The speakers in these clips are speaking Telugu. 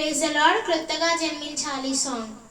प्रेज़ द लॉर्ड कृतज्ञ जन्मिंचाली सॉन्ग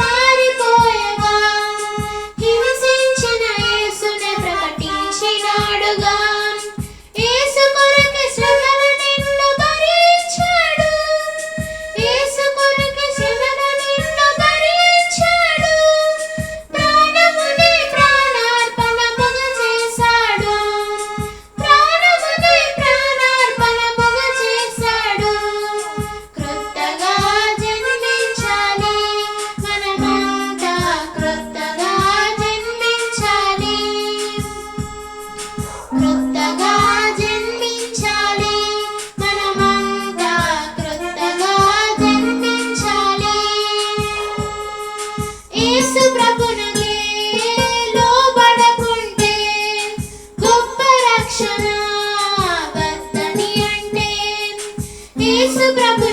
మారిపోయగా. హింసించిన యేసునే ప్రకటించినాడుగా. isso pra você.